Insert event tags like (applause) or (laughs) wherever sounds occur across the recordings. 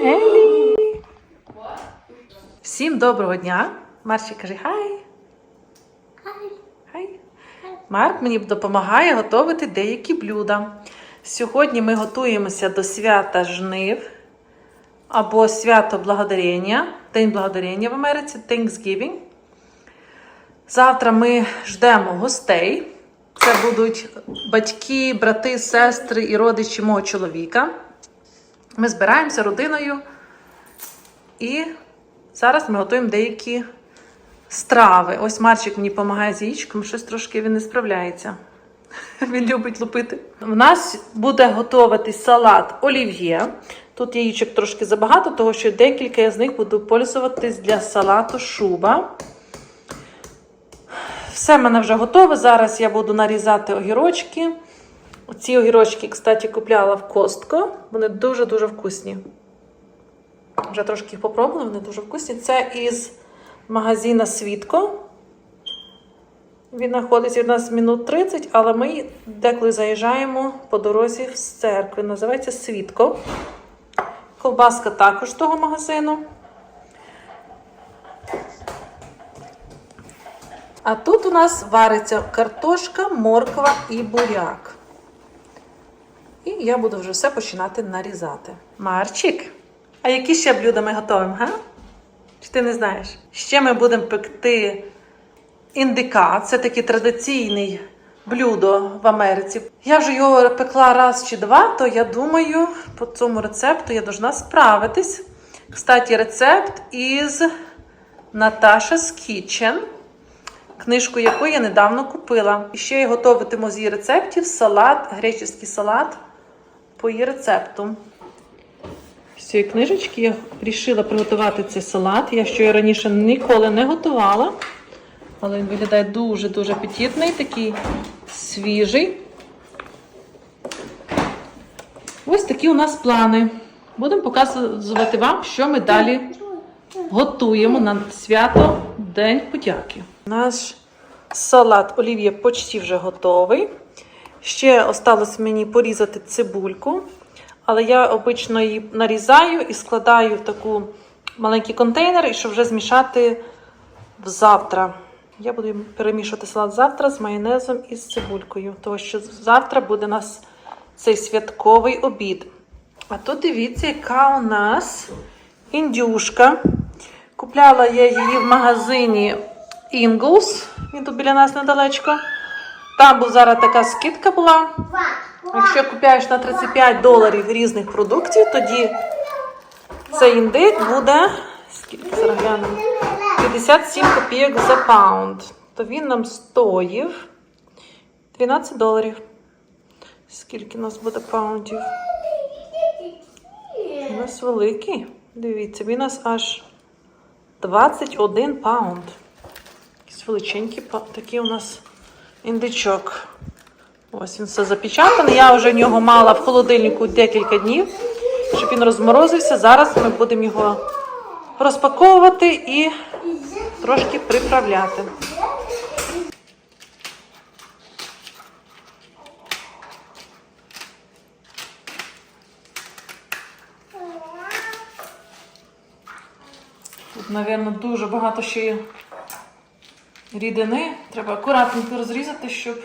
Елі! Всім доброго дня! Марші каже хай! Хай! Марк мені допомагає готувати деякі блюда. Сьогодні ми готуємося до свята жнив або свято благодарення, День благодарення в Америці, Thanksgiving. Завтра ми ждемо гостей. Це будуть батьки, брати, сестри і родичі мого чоловіка. Ми збираємося родиною і зараз ми готуємо деякі страви. Ось Марчик мені допомагає з яєчком, щось трошки він не справляється. (laughs) Він любить лупити. У нас буде готуватись салат олів'є. Тут яєчок трошки забагато, тому що декілька я з них буду пользуватись для салату шуба. Все в мене вже готове. Зараз я буду нарізати огірочки. Ці огірочки, кстати, купляла в Костко. Вони дуже-дуже вкусні. Вже трошки їх попробувала, вони дуже вкусні. Це із магазина Світко. Він знаходиться від нас минут 30, але ми деколи заїжджаємо по дорозі з церкви. Називається Світко. Ковбаска також того магазину. А тут у нас вариться картошка, морква і буряк. Я буду вже все починати нарізати. Марчик, а які ще блюда ми готуємо, га? Чи ти не знаєш? Ще ми будемо пекти індика. Це такий традиційний блюдо в Америці. Я вже його пекла раз чи два, то я думаю, по цьому рецепту я должна справитись. Кстати, рецепт із Natasha's Kitchen, книжку якої я недавно купила. І ще я готуватиму з її рецептів салат, греческий салат по її рецепту. З цієї книжечки я вирішила приготувати цей салат. Я що я раніше ніколи не готувала. Але він виглядає дуже-дуже апетитний, такий свіжий. Ось такі у нас плани. Будемо показувати вам, що ми далі готуємо на свято День подяки. Наш салат олів'є почти вже готовий. Ще осталось мені порізати цибульку, але я обично її нарізаю і складаю в таку маленький контейнер, і щоб вже змішати завтра. Я буду перемішувати салат завтра з майонезом і з цибулькою, тому що завтра буде у нас цей святковий обід. А тут дивіться, яка у нас індюшка. Купляла я її в магазині Ingles. Він тут біля нас недалечко. Там був зараз така скидка була. Якщо купляєш на 35 доларів різних продуктів, тоді цей індик буде. Скільки зараз 57 копійок за паунд. То він нам стоїв 12 доларів. Скільки у нас буде паундів? У нас великий. Дивіться, він у нас аж 21 паунд. Якийсь величенький па- такий у нас індичок. Ось він все запечатаний. Я вже нього мала в холодильнику декілька днів, щоб він розморозився. Зараз ми будемо його розпаковувати і трошки приправляти. Тут, мабуть, дуже багато ще рідини. Треба акуратненько розрізати, щоб.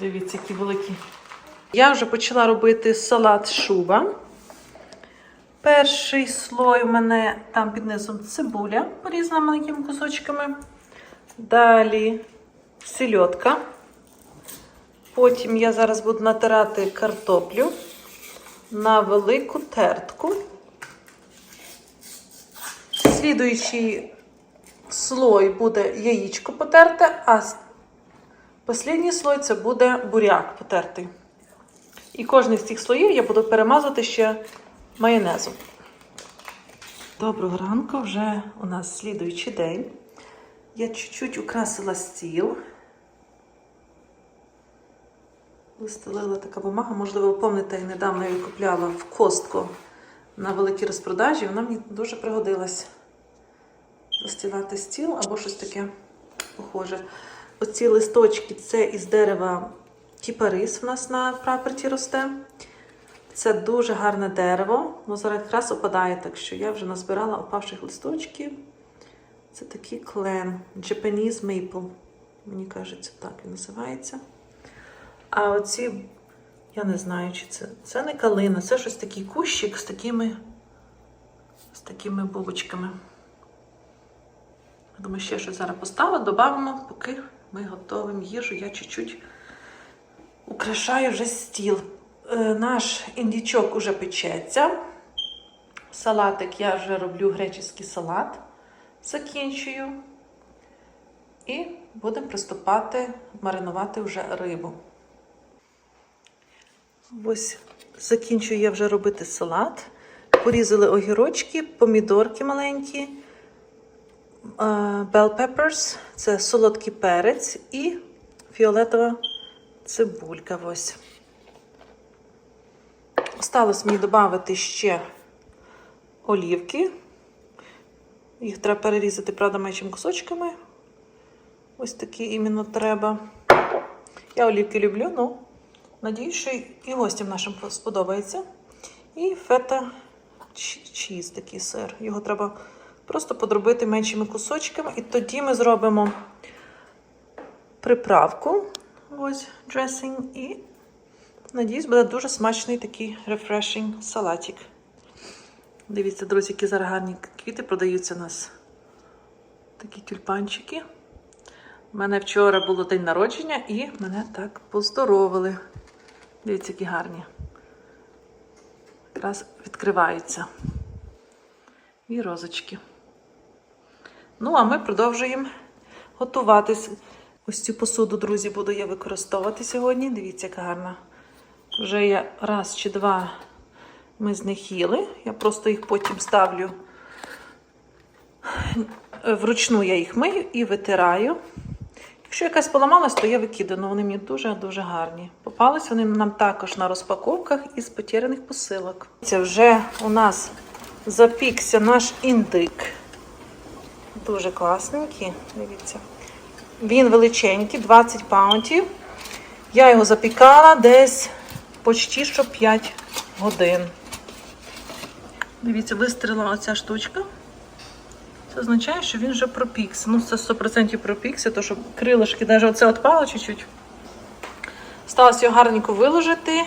Дивіться, які великі. Я вже почала робити салат шуба. Перший слой у мене там під низом цибуля порізана маленькими кусочками. Далі сельодка. Потім я зараз буду натирати картоплю на велику тертку. Слідуючий слой буде яєчко потерте, а Послідній слой це буде буряк потертий. І кожний з цих слоїв я буду перемазувати ще майонезом. Доброго ранку, вже у нас слідуючий день. Я чуть-чуть украсила стіл. Вистелила така бумага, можливо, ви пам'ятаєте, недавно я її купляла в Костко на великій розпродажі. Вона мені дуже пригодилась. Застілати стіл або щось таке похоже. Оці листочки це із дерева кіпарис в нас на праперті росте. Це дуже гарне дерево. Воно зараз якраз опадає, так що я вже назбирала опавших листочків. Це такий клен Japanese Maple. Мені кажеться, так він називається. А оці, я не знаю, чи це. Це не калина, це щось такий кущик з такими, з такими бубочками. Думаю, ще щось зараз поставимо, додамо, поки ми готуємо їжу. Я чуть-чуть украшаю вже стіл. Е, наш індічок уже печеться. Салатик я вже роблю греческий салат. Закінчую. І будемо приступати маринувати вже рибу. Ось закінчую я вже робити салат. Порізали огірочки, помідорки маленькі, е, bell peppers – це солодкий перець і фіолетова цибулька. Ось. Осталось мені додати ще олівки. Їх треба перерізати, правда, меншими кусочками. Ось такі іменно треба. Я олівки люблю, ну, надіюсь, що і гостям нашим сподобається. І фета чі- чіз, такий сир. Його треба просто подробити меншими кусочками. І тоді ми зробимо приправку. Ось dressing. І, надіюсь, буде дуже смачний такий refreshing салатик. Дивіться, друзі, які зараз гарні квіти продаються у нас. Такі тюльпанчики. У мене вчора було день народження і мене так поздоровили. Дивіться, які гарні. Якраз відкриваються. І розочки. Ну, а ми продовжуємо готуватись. Ось цю посуду, друзі, буду я використовувати сьогодні. Дивіться, яка гарна. Вже я раз чи два ми з них їли. Я просто їх потім ставлю. Вручну я їх мию і витираю. Якщо якась поламалась, то я викидаю. Вони мені дуже-дуже гарні. Попались вони нам також на розпаковках із потеряних посилок. Це вже у нас запікся наш індик. Дуже класненький. Дивіться. Він величенький, 20 паунтів. Я його запікала десь почти що 5 годин. Дивіться, вистріла оця штучка. Це означає, що він вже пропікся. Ну, це 100% пропікся, то що крилишки навіть оце відпало чуть-чуть. Сталося його гарненько виложити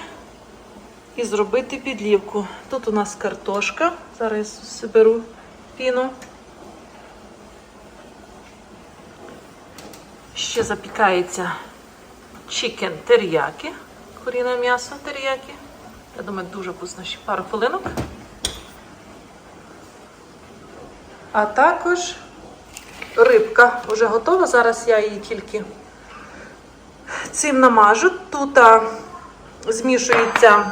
і зробити підлівку. Тут у нас картошка. Зараз я соберу піну. Ще запікається чикен теріякі. Куріне м'ясо теріякі. Я думаю, дуже вкусно ще пару хвилинок. А також рибка вже готова. Зараз я її тільки цим намажу. Тут змішується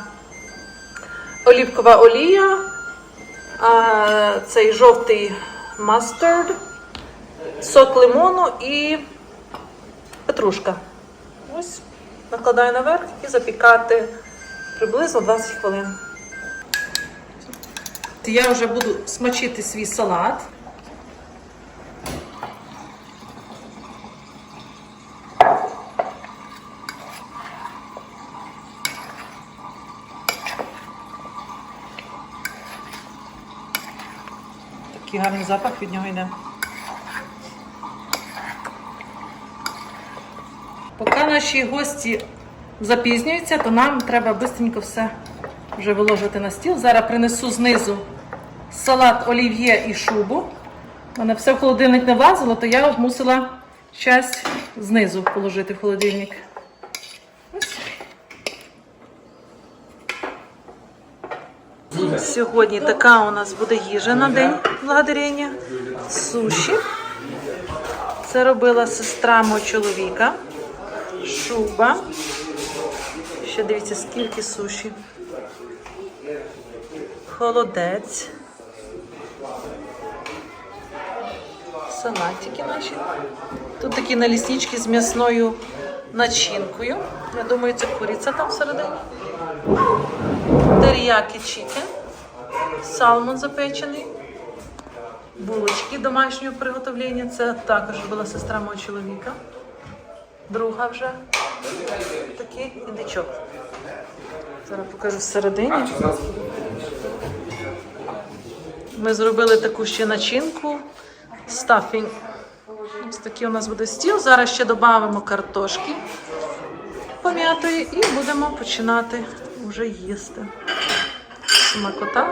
олівкова олія, цей жовтий мастард, сок лимону і петрушка. Ось накладаю наверх і запікати приблизно 20 хвилин. Я вже буду смачити свій салат. Такий гарний запах від нього йде. Поки наші гості запізнюються, то нам треба швидко все вже виложити на стіл. Зараз принесу знизу салат олів'є і шубу. У мене все в холодильник не влазило, то я мусила часть знизу положити в холодильник. Сьогодні така у нас буде їжа на день благодарення. Суші. Це робила сестра мого чоловіка. Шуба. Ще дивіться, скільки суші. Холодець. Салатики наші. Тут такі наліснички з м'ясною начинкою. Я думаю, це куриця там всередині. Теріякі чікен. Салмон запечений, булочки домашнього приготовлення. Це також була сестра мого чоловіка. Друга вже такий індичок. Зараз покажу всередині. Ми зробили таку ще начинку. Стафінг. Ось такий у нас буде стіл. Зараз ще додамо картошки пом'ятої і будемо починати вже їсти. Смакота.